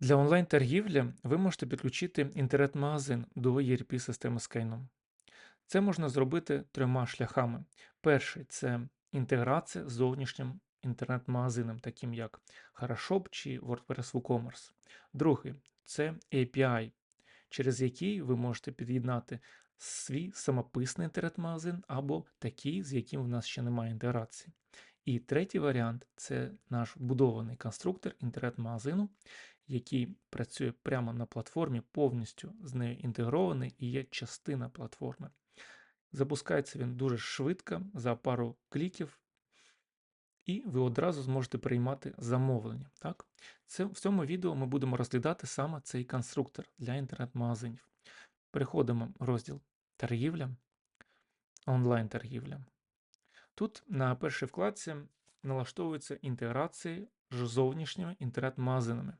Для онлайн-торгівлі ви можете підключити інтернет-магазин до ERP-системи Skynom. Це можна зробити трьома шляхами. Перший це інтеграція з зовнішнім інтернет-магазином, таким як Хорошоп чи WordPress WooCommerce. Другий це API, через який ви можете під'єднати свій самописний інтернет-магазин або такий, з яким в нас ще немає інтеграції. І третій варіант це наш вбудований конструктор інтернет-магазину, який працює прямо на платформі, повністю з нею інтегрований і є частина платформи. Запускається він дуже швидко, за пару кліків, і ви одразу зможете приймати замовлення. Так? Це, В цьому відео ми будемо розглядати саме цей конструктор для інтернет-магазинів. Переходимо в розділ торгівля, онлайн-торгівля. Тут на першій вкладці налаштовуються інтеграції з зовнішніми інтернет-магазинами.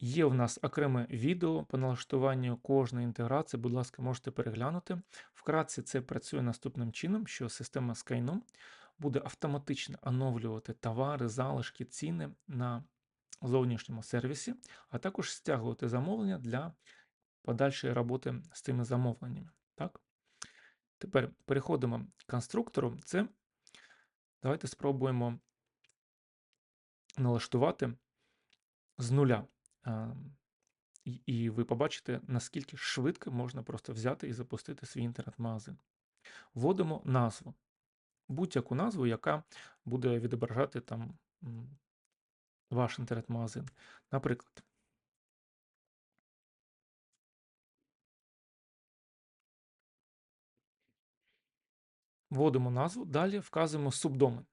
Є в нас окреме відео по налаштуванню кожної інтеграції, будь ласка, можете переглянути. Вкратце це працює наступним чином, що система Skynom буде автоматично оновлювати товари, залишки, ціни на зовнішньому сервісі, а також стягувати замовлення для подальшої роботи з цими замовленнями. Так? Тепер переходимо к конструктору. Це давайте спробуємо налаштувати з нуля. І ви побачите, наскільки швидко можна просто взяти і запустити свій інтернет-магазин. Вводимо назву, будь-яку назву, яка буде відображати там ваш інтернет-магазин. Наприклад, вводимо назву, далі вказуємо субдомен.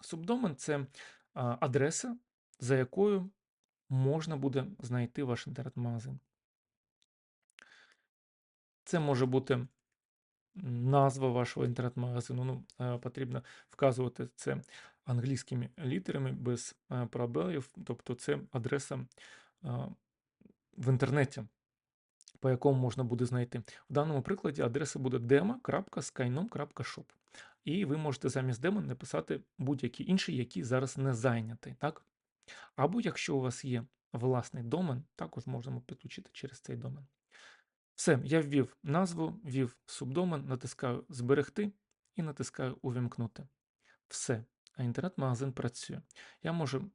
Субдомен це адреса, за якою можна буде знайти ваш інтернет-магазин. Це може бути назва вашого інтернет-магазину. Ну, е, Потрібно вказувати це англійськими літерами без е, пробелів, тобто це адреса е, в інтернеті, по якому можна буде знайти. В даному прикладі адреса буде demo.skynom.shop. І ви можете замість демо написати будь-який інший, який зараз не зайнятий. Так? Або якщо у вас є власний домен, також можемо підключити через цей домен. Все, я ввів назву, ввів субдомен, натискаю Зберегти і натискаю Увімкнути. Все, а інтернет-магазин працює. Я можу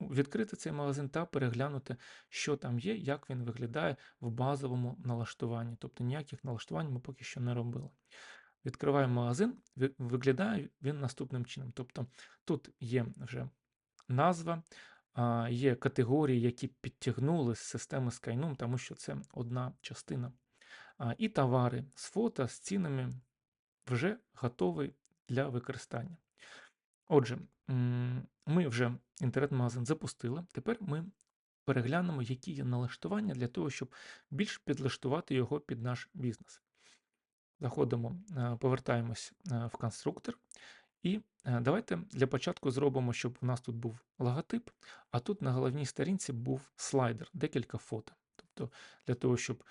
відкрити цей магазин та переглянути, що там є, як він виглядає в базовому налаштуванні. Тобто ніяких налаштувань ми поки що не робили. Відкриваємо магазин, виглядає він наступним чином. Тобто тут є вже назва, є категорії, які підтягнули з системи Skynom, тому що це одна частина. І товари з фото, з цінами вже готові для використання. Отже, ми вже інтернет-магазин запустили. Тепер ми переглянемо, які є налаштування для того, щоб більш підлаштувати його під наш бізнес. Заходимо, повертаємось в конструктор і е, давайте для початку зробимо, щоб у нас тут був логотип, а тут на головній сторінці був слайдер, декілька фото. Тобто для того, щоб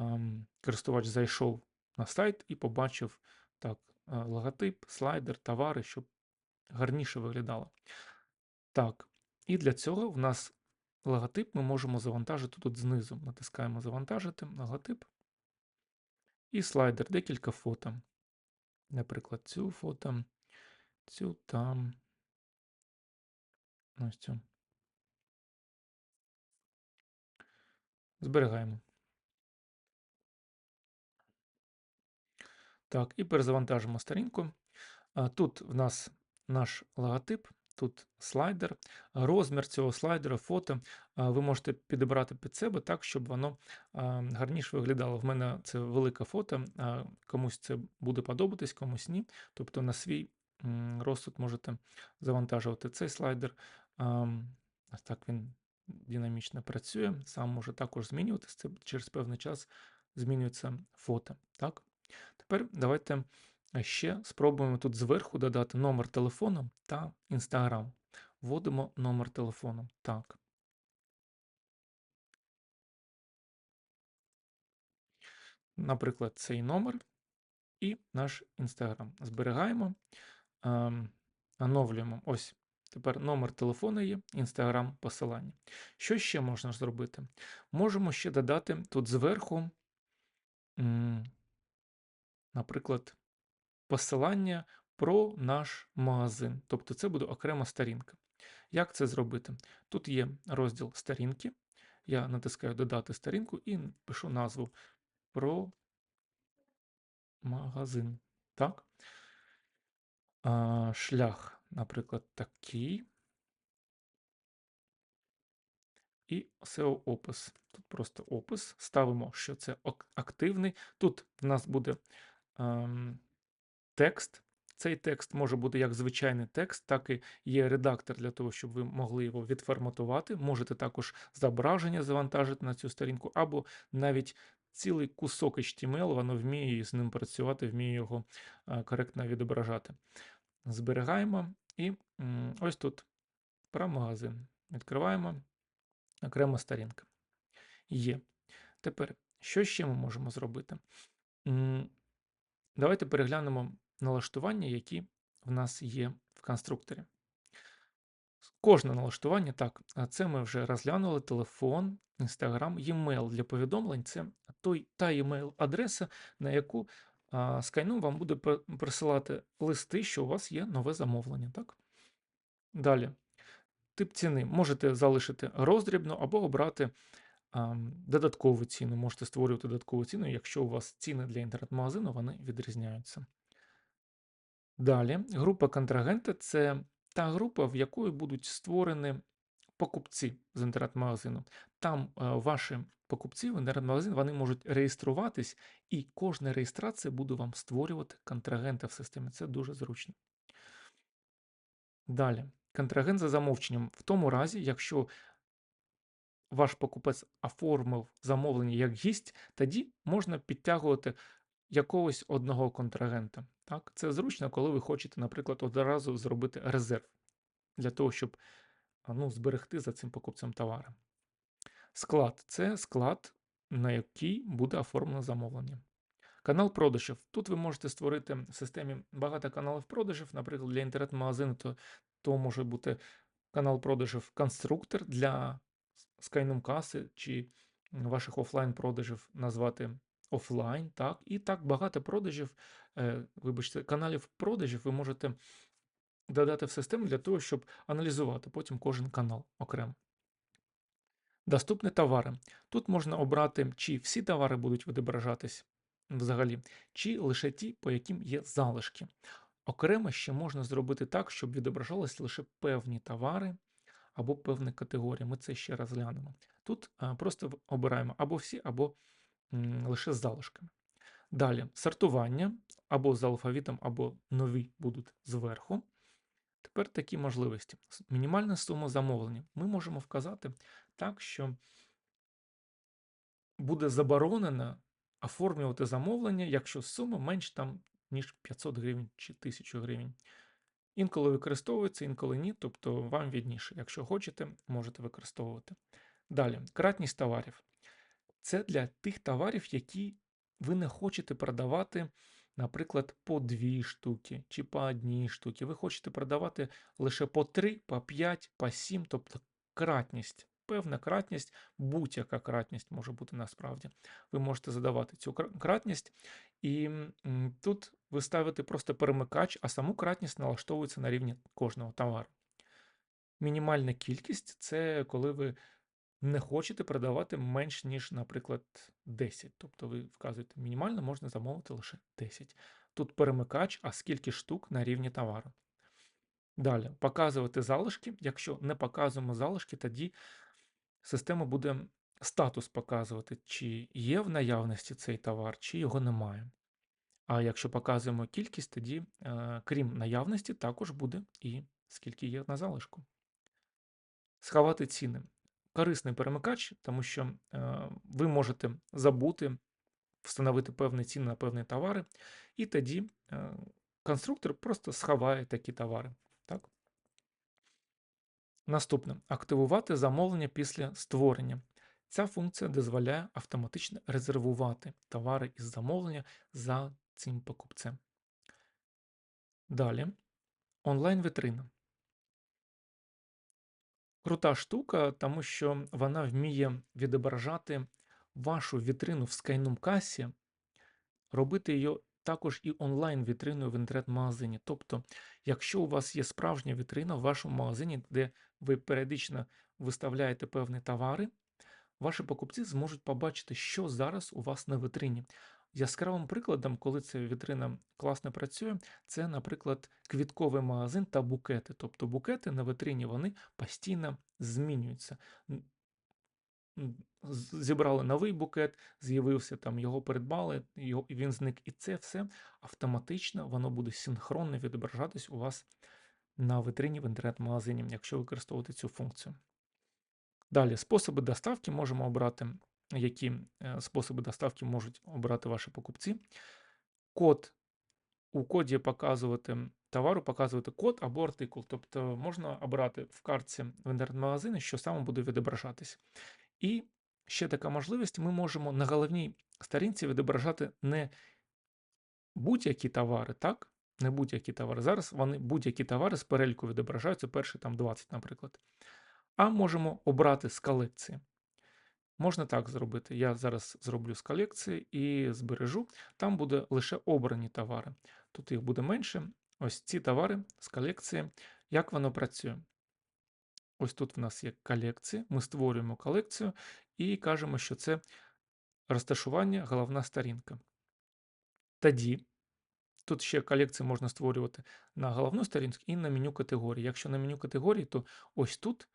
ем, користувач зайшов на сайт і побачив так, е, логотип, слайдер, товари, щоб гарніше виглядало. Так, і для цього в нас логотип ми можемо завантажити тут знизу. Натискаємо Завантажити логотип. І слайдер, декілька фото. Наприклад, цю фото цю там. Ось цю. Зберігаємо. Так, і перезавантажимо сторінку. Тут в нас наш логотип, тут слайдер. Розмір цього слайдера, фото ви можете підібрати під себе так, щоб воно гарніше виглядало. В мене це велике фото, комусь це буде подобатись, комусь ні. Тобто на свій розсуд можете завантажувати цей слайдер. Ось так він динамічно працює, сам може також змінюватися, це через певний час змінюється фото. Так? Тепер давайте ще спробуємо тут зверху додати номер телефону та Інстаграм. Вводимо номер телефону. Так. Наприклад, цей номер і наш Інстаграм. Зберігаємо. Ем, оновлюємо ось Тепер номер телефону є, інстаграм посилання. Що ще можна зробити? Можемо ще додати тут зверху, наприклад, посилання про наш магазин. Тобто це буде окрема сторінка. Як це зробити? Тут є розділ сторінки. Я натискаю Додати сторінку і пишу назву про магазин. Так? А, шлях, наприклад, такий. І SEO-опис. Тут просто опис. Ставимо, що це активний. Тут в нас буде ем, текст. Цей текст може бути як звичайний текст, так і є редактор для того, щоб ви могли його відформатувати. Можете також зображення завантажити на цю сторінку, або навіть цілий кусок HTML, воно вміє з ним працювати, вміє його е, коректно відображати. Зберігаємо і ось тут про магазин. Відкриваємо окрема сторінка. Є. Тепер, що ще ми можемо зробити? Давайте переглянемо налаштування, які в нас є в конструкторі. Кожне налаштування, так, це ми вже розглянули: телефон, інстаграм, e-mail для повідомлень це той, та e-mail адреса, на яку а, Skype вам буде присилати листи, що у вас є нове замовлення. Так? Далі. Тип ціни можете залишити роздрібно або обрати ам, додаткову ціну. Можете створювати додаткову ціну, якщо у вас ціни для інтернет-магазину вони відрізняються. Далі, група контрагента це та група, в якої будуть створені покупці з інтернет-магазину. Там е, ваші покупці в інтернет-магазин вони можуть реєструватись, і кожна реєстрація буде вам створювати контрагента в системі. Це дуже зручно. Далі, контрагент за замовченням. В тому разі, якщо ваш покупець оформив замовлення як гість, тоді можна підтягувати якогось одного контрагента. Так? Це зручно, коли ви хочете, наприклад, одразу зробити резерв для того, щоб ну, зберегти за цим покупцем товари. Склад це склад, на який буде оформлено замовлення. Канал продажів. Тут ви можете створити в системі багато каналів продажів. Наприклад, для інтернет-магазину, то, то може бути канал продажів конструктор для скайном каси чи ваших офлайн-продажів назвати офлайн. Так? І так багато продажів, е, вибачте, каналів продажів ви можете додати в систему для того, щоб аналізувати потім кожен канал окремо. Доступні товари. Тут можна обрати, чи всі товари будуть відображатись взагалі, чи лише ті, по яким є залишки. Окремо ще можна зробити так, щоб відображались лише певні товари або певні категорії. Ми це ще розглянемо. Тут просто обираємо або всі, або лише з залишками. Далі сортування або з алфавітом, або нові будуть зверху. Тепер такі можливості. Мінімальна сума замовлення. Ми можемо вказати так, що буде заборонено оформлювати замовлення, якщо сума менш там, ніж 500 гривень чи 1000 гривень. Інколи використовується, інколи ні, тобто вам відніше. Якщо хочете, можете використовувати. Далі, кратність товарів. Це для тих товарів, які ви не хочете продавати, наприклад, по дві штуки чи по одній штуці. Ви хочете продавати лише по 3, по 5, по 7, тобто кратність. Певна кратність, будь-яка кратність може бути насправді. Ви можете задавати цю кратність, і тут ви ставите просто перемикач, а саму кратність налаштовується на рівні кожного товару. Мінімальна кількість це коли ви не хочете продавати менш ніж, наприклад, 10. Тобто ви вказуєте, мінімально можна замовити лише 10. Тут перемикач, а скільки штук на рівні товару. Далі, показувати залишки. Якщо не показуємо залишки, тоді система буде статус показувати, чи є в наявності цей товар, чи його немає. А якщо показуємо кількість, тоді, е, крім наявності, також буде і скільки є на залишку. Сховати ціни. Корисний перемикач, тому що е, ви можете забути встановити певні ціни на певні товари, і тоді е, конструктор просто сховає такі товари. Так? Наступне активувати замовлення після створення. Ця функція дозволяє автоматично резервувати товари із замовлення за цим покупцем. Далі онлайн-вітрина. Крута штука, тому що вона вміє відображати вашу вітрину в Skynom-касі, робити її також і онлайн-вітриною в інтернет-магазині. Тобто, якщо у вас є справжня вітрина в вашому магазині, де ви періодично виставляєте певні товари, ваші покупці зможуть побачити, що зараз у вас на вітрині. Яскравим прикладом, коли ця вітрина класно працює, це, наприклад, квітковий магазин та букети. Тобто букети на витрині вони постійно змінюються. Зібрали новий букет, з'явився там, його придбали, його, він зник. І це все автоматично воно буде синхронно відображатись у вас на витрині в інтернет-магазині, якщо використовувати цю функцію. Далі, способи доставки можемо обрати, які е, способи доставки можуть обрати ваші покупці. Код у коді показувати товару, показувати код або артикул. Тобто можна обрати в картці в інтернет-магазині, що саме буде відображатись. І ще така можливість: ми можемо на головній сторінці відображати не будь-які товари, так? Не будь-які товари. Зараз вони будь-які товари з переліку відображаються, перші там 20, наприклад. А можемо обрати з колекції. Можна так зробити. Я зараз зроблю з колекції і збережу. Там буде лише обрані товари. Тут їх буде менше. Ось ці товари з колекції. Як воно працює? Ось тут в нас є колекції. Ми створюємо колекцію і кажемо, що це розташування, головна сторінка. Тоді тут ще колекції можна створювати на головну сторінку і на меню категорії. Якщо на меню категорії, то ось тут,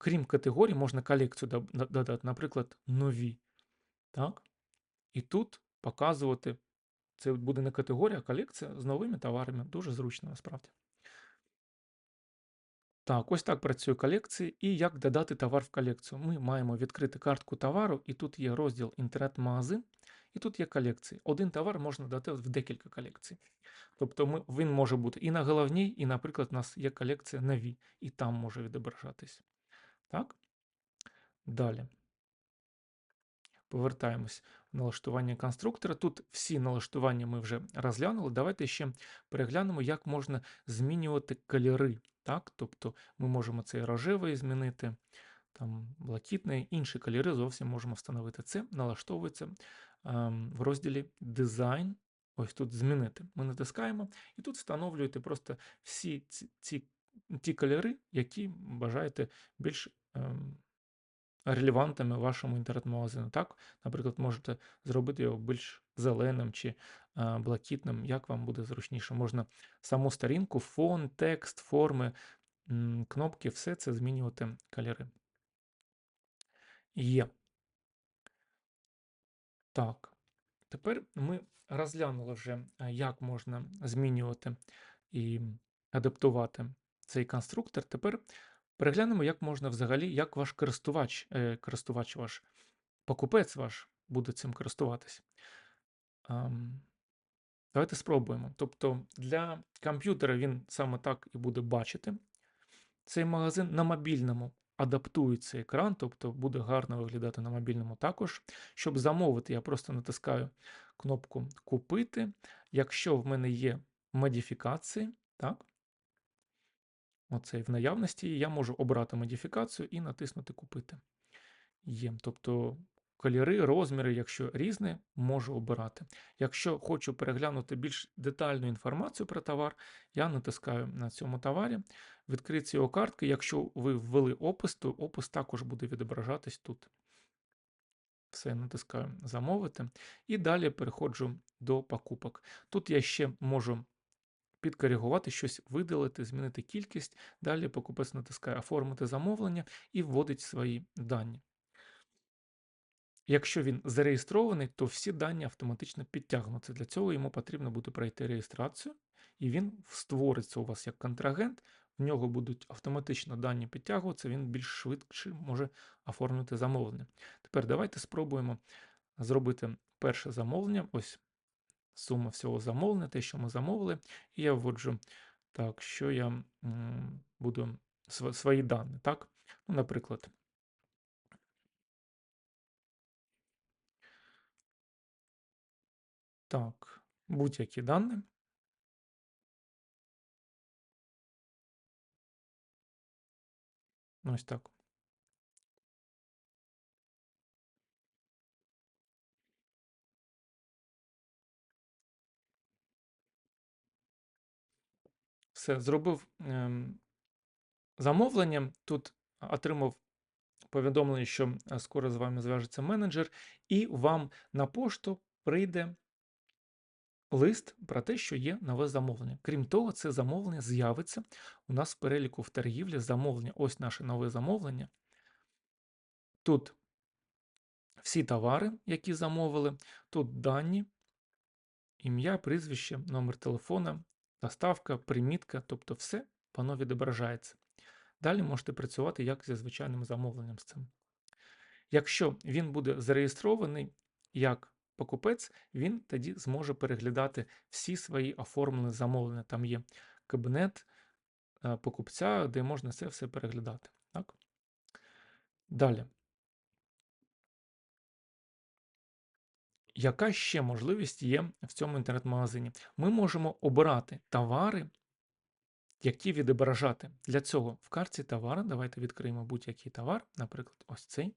крім категорій, можна колекцію додати, наприклад, нові. Так? І тут показувати, це буде не категорія, а колекція з новими товарами. Дуже зручно насправді. Так, ось так працює колекції. І як додати товар в колекцію? Ми маємо відкрити картку товару, і тут є розділ інтернет-магазин, і тут є колекції. Один товар можна додати в декілька колекцій. Тобто ми, він може бути і на головній, і, наприклад, у нас є колекція нові, і там може відображатись. Так? Далі. Повертаємось в налаштування конструктора. Тут всі налаштування ми вже розглянули. Давайте ще переглянемо, як можна змінювати кольори. Так? Тобто ми можемо цей рожевий змінити, там блакитний, інші кольори зовсім можемо встановити. Це налаштовується ем, в розділі дизайн. Ось тут змінити. Ми натискаємо, і тут встановлюєте просто всі ці, ці ті кольори, які бажаєте більш. Релевантними вашому інтернет-магазину. Так, наприклад, можете зробити його більш зеленим чи е, блакитним, як вам буде зручніше. Можна саму сторінку, фон, текст, форми, кнопки, все це змінювати кольори. Є. Так. Тепер ми розглянули вже, е, як можна змінювати і адаптувати цей конструктор. Тепер переглянемо, як можна взагалі, як ваш користувач, е, користувач ваш, покупець ваш буде цим користуватись. Ам, Давайте спробуємо. Тобто для комп'ютера він саме так і буде бачити. Цей магазин на мобільному адаптується екран, тобто буде гарно виглядати на мобільному також. Щоб замовити, я просто натискаю кнопку Купити. Якщо в мене є модифікації, так, оцей в наявності, я можу обрати модифікацію і натиснути Купити. Є. Тобто кольори, розміри, якщо різні, можу обирати. Якщо хочу переглянути більш детальну інформацію про товар, я натискаю на цьому товарі, відкриється його картки. Якщо ви ввели опис, то опис також буде відображатись тут. Все, натискаю замовити. І далі переходжу до покупок. Тут я ще можу підкоригувати щось, видалити, змінити кількість. Далі покупець натискає оформити замовлення і вводить свої дані. Якщо він зареєстрований, то всі дані автоматично підтягнуться. Для цього йому потрібно буде пройти реєстрацію, і він створиться у вас як контрагент, в нього будуть автоматично дані підтягуватися, він більш швидше може оформити замовлення. Тепер давайте спробуємо зробити перше замовлення. Ось сума всього замовлення, те, що ми замовили, і я вводжу так, що я м, буду св- свої дані. так? Ну, Наприклад, так, будь-які дані. Ось так. Все, зробив ем, замовлення. Тут отримав повідомлення, що е, скоро з вами зв'яжеться менеджер, і вам на пошту прийде лист про те, що є нове замовлення. Крім того, це замовлення з'явиться у нас в переліку в торгівлі замовлення. Ось наше нове замовлення. Тут всі товари, які замовили, тут дані, ім'я, прізвище, номер телефона, доставка, примітка, тобто все воно відображається. Далі можете працювати як зі звичайним замовленням з цим. Якщо він буде зареєстрований як покупець, він тоді зможе переглядати всі свої оформлені замовлення. Там є кабінет е, покупця, де можна це все переглядати. Так? Далі. Яка ще можливість є в цьому інтернет-магазині? Ми можемо обирати товари, які відображати. Для цього в карті товара, давайте відкриємо будь-який товар, наприклад, ось цей.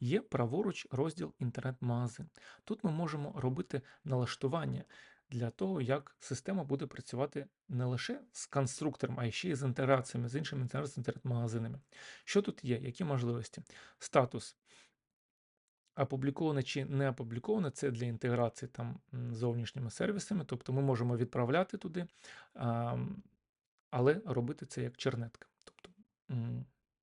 Є праворуч розділ інтернет-магазин. Тут ми можемо робити налаштування для того, як система буде працювати не лише з конструктором, а ще й з інтеграціями з іншими інтернет-магазинами. Що тут є? Які можливості? Статус. Опубліковане чи не опубліковане, це для інтеграції там зовнішніми сервісами, тобто ми можемо відправляти туди, але робити це як чернетка. Тобто,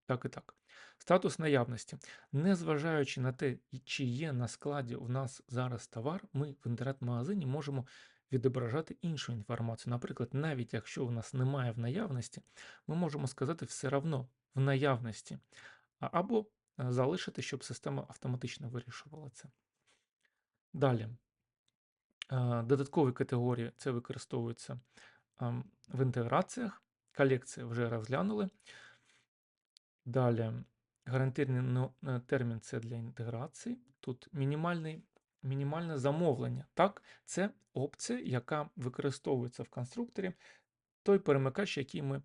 так і так. Статус наявності. Незважаючи на те, чи є на складі у нас зараз товар, ми в інтернет-магазині можемо відображати іншу інформацію. Наприклад, навіть якщо у нас немає в наявності, ми можемо сказати все одно в наявності, або залишити, щоб система автоматично вирішувала це. Далі. Е, додаткові категорії це використовується в інтеграціях. Колекції вже розглянули. Далі гарантійний е, термін це для інтеграції. Тут мінімальний, мінімальне замовлення. Так, це опція, яка використовується в конструкторі, той перемикач, який ми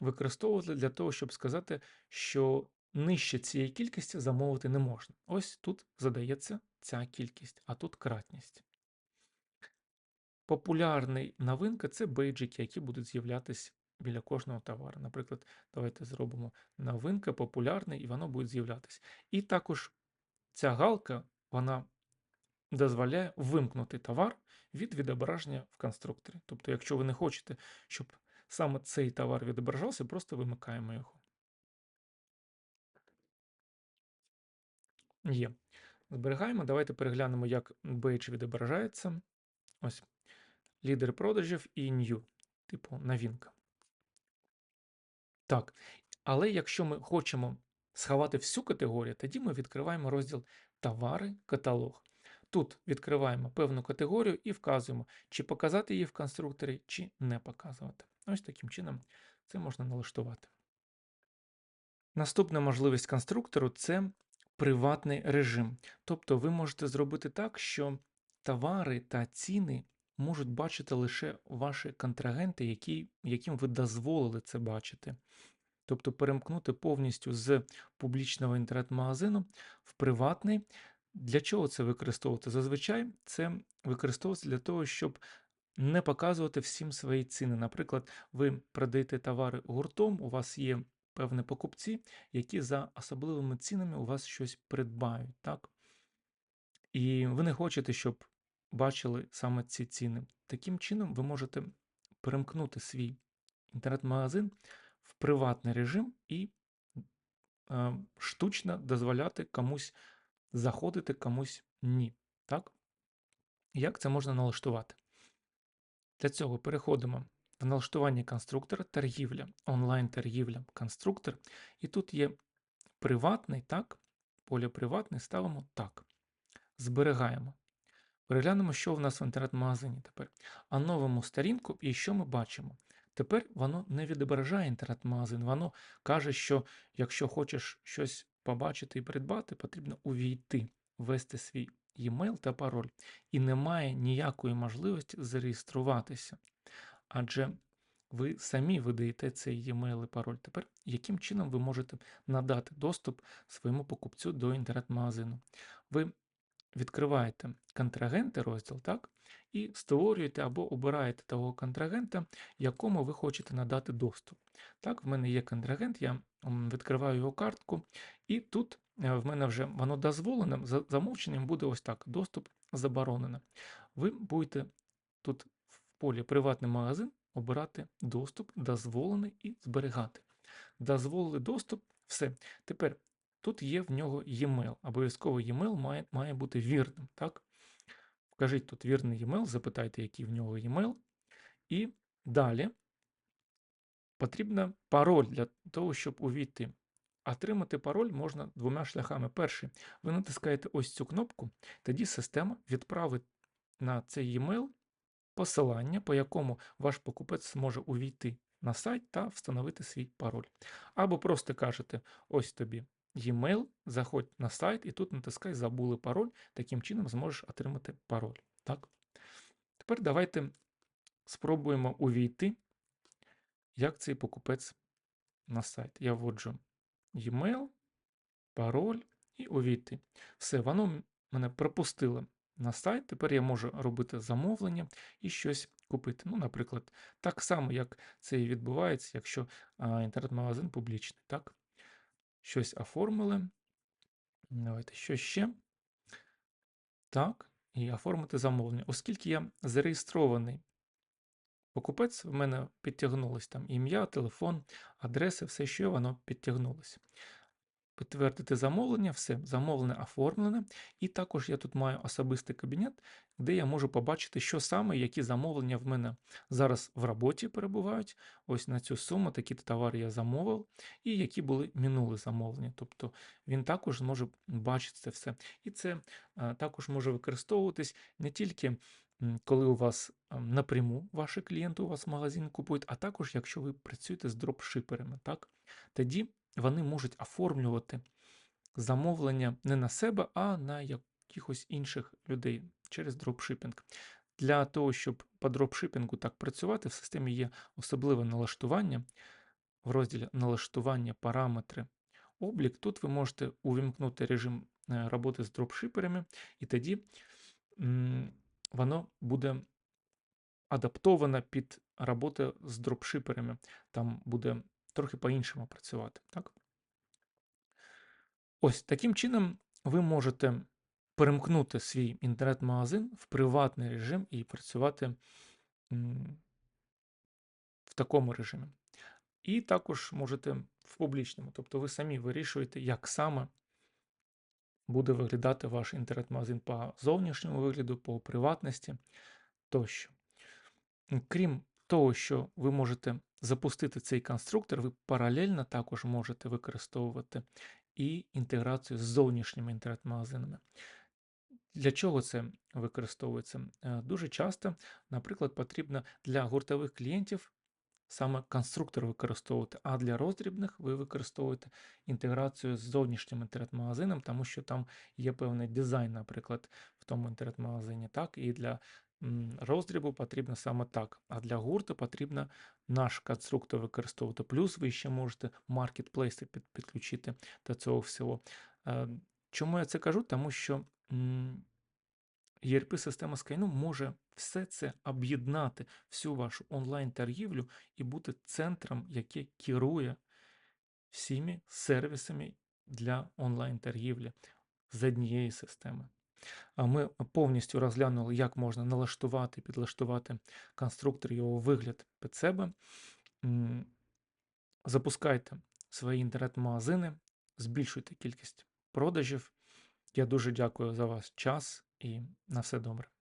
використовували для того, щоб сказати, що нижче цієї кількості замовити не можна. Ось тут задається ця кількість, а тут кратність. Популярний новинка це бейджики, які будуть з'являтися біля кожного товару. Наприклад, давайте зробимо новинка, популярний, і воно буде з'являтися. І також ця галка вона дозволяє вимкнути товар від відображення в конструкторі. Тобто, якщо ви не хочете, щоб саме цей товар відображався, просто вимикаємо його. Є. Зберігаємо. Давайте переглянемо, як бейдж відображається. Ось лідер продажів і new, типу новинка. Так. Але якщо ми хочемо сховати всю категорію, тоді ми відкриваємо розділ Товари, каталог. Тут відкриваємо певну категорію і вказуємо, чи показати її в конструкторі, чи не показувати. Ось таким чином це можна налаштувати. Наступна можливість конструктору це приватний режим. Тобто ви можете зробити так, що товари та ціни можуть бачити лише ваші контрагенти, які, яким ви дозволили це бачити. Тобто перемкнути повністю з публічного інтернет-магазину в приватний. Для чого це використовувати? Зазвичай це використовується для того, щоб не показувати всім свої ціни. Наприклад, ви продаєте товари гуртом, у вас є певні покупці, які за особливими цінами у вас щось придбають. так? І ви не хочете, щоб бачили саме ці ціни. Таким чином, ви можете перемкнути свій інтернет-магазин в приватний режим і е, штучно дозволяти комусь заходити, комусь ні. Так? Як це можна налаштувати? Для цього переходимо в налаштування конструктора, торгівля, онлайн-торгівля, конструктор. І тут є приватний, так, поле приватний ставимо так. Зберігаємо. Переглянемо, що в нас в інтернет-магазині тепер. А новому сторінку, і що ми бачимо? Тепер воно не відображає інтернет-магазин, воно каже, що якщо хочеш щось побачити і придбати, потрібно увійти, ввести свій e-mail та пароль. І немає ніякої можливості зареєструватися. Адже ви самі видаєте цей e-mail і пароль. Тепер яким чином ви можете надати доступ своєму покупцю до інтернет-магазину? Ви відкриваєте контрагенти розділ, так? І створюєте або обираєте того контрагента, якому ви хочете надати доступ. Так, в мене є контрагент, я відкриваю його картку, і тут е, в мене вже воно дозволене, за замовченням буде ось так: доступ заборонено. Ви будете тут полі Приватний магазин обирати доступ, дозволений і зберігати. Дозволили доступ, все. Тепер тут є в нього e-mail. Обов'язково e-mail має, має бути вірним. так? Вкажіть тут вірний e-mail, запитайте, який в нього e-mail. І далі потрібен пароль для того, щоб увійти. Отримати пароль можна двома шляхами. Перший, ви натискаєте ось цю кнопку, тоді система відправить на цей e-mail посилання, по якому ваш покупець зможе увійти на сайт та встановити свій пароль. Або просто кажете: ось тобі e-mail, заходь на сайт і тут натискай Забули пароль. Таким чином зможеш отримати пароль. Так? Тепер давайте спробуємо увійти, як цей покупець на сайт. Я вводжу e-mail, пароль і увійти. Все, воно мене пропустило на сайт. Тепер я можу робити замовлення і щось купити. Ну, наприклад, так само, як це і відбувається, якщо інтернет-магазин публічний. Так? Щось оформили. Давайте що ще. Так, і оформити замовлення. Оскільки я зареєстрований покупець, в мене підтягнулось там ім'я, телефон, адреси, все, що воно підтягнулося. Підтвердити замовлення, все, замовлення оформлене. І також я тут маю особистий кабінет, де я можу побачити, що саме, які замовлення в мене зараз в роботі перебувають. Ось на цю суму такі товари я замовив, і які були минулі замовлення. Тобто він також зможе бачити це все. І це також може використовуватись не тільки. Коли у вас напряму ваші клієнти у вас магазин купують, а також якщо ви працюєте з дропшиперами, так тоді вони можуть оформлювати замовлення не на себе, а на якихось інших людей через дропшипінг. Для того, щоб по дропшипінгу так працювати, в системі є особливе налаштування. В розділі налаштування параметри облік. Тут ви можете увімкнути режим е, роботи з дропшиперами, і тоді воно буде адаптоване під роботу з дропшиперами. Там буде трохи по-іншому працювати. Так? Ось таким чином ви можете перемкнути свій інтернет-магазин в приватний режим і працювати в такому режимі. І також можете в публічному, тобто ви самі вирішуєте, як саме буде виглядати ваш інтернет-магазин по зовнішньому вигляду, по приватності тощо. Крім того, що ви можете запустити цей конструктор, ви паралельно також можете використовувати і інтеграцію з зовнішніми інтернет-магазинами. Для чого це використовується? Е, дуже часто, наприклад, потрібно для гуртових клієнтів саме конструктор використовувати, а для роздрібних ви використовуєте інтеграцію з зовнішнім інтернет-магазином, тому що там є певний дизайн, наприклад, в тому інтернет-магазині. Так, І для роздрібу потрібно саме так. А для гурту потрібно наш конструктор використовувати. Плюс ви ще можете маркетплейси під, підключити до цього всього. Е, чому я це кажу? Тому що ERP-система Skynu може все це об'єднати, всю вашу онлайн-торгівлю і бути центром, який керує всіми сервісами для онлайн-торгівлі з однієї системи. Ми повністю розглянули, як можна налаштувати, підлаштувати конструктор його вигляд під себе. Запускайте свої інтернет-магазини, збільшуйте кількість продажів. Я дуже дякую за ваш час і на все добре.